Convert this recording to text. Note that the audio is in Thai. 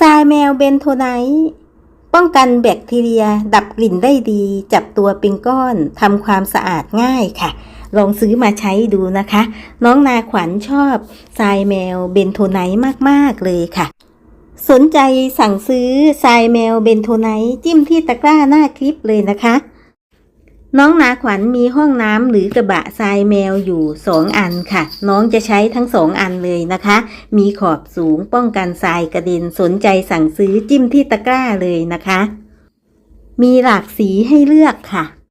ทรายแมวเบนโทไนท์ป้องกันแบคทีเรีย ดับกลิ่นได้ดี จับตัวเป็นก้อนทำความสะอาดง่ายค่ะ ลองซื้อมาใช้ดูนะคะ น้องนาขวัญชอบทรายแมวเบนโทไนท์มากๆเลยค่ะ สนใจสั่งซื้อทรายแมวเบนโทไนท์จิ้มที่ตะกร้าหน้าคลิปเลยนะคะ น้องนาขวัญมีห้องน้ำหรือกระบะทรายแมวอยู่สองอันค่ะ น้องจะใช้ทั้งสองอันเลยนะคะ มีขอบสูงป้องกันทรายกระเด็นสนใจสั่งซื้อจิ้มที่ตะกร้าเลยนะคะ มีหลากสีให้เลือกค่ะ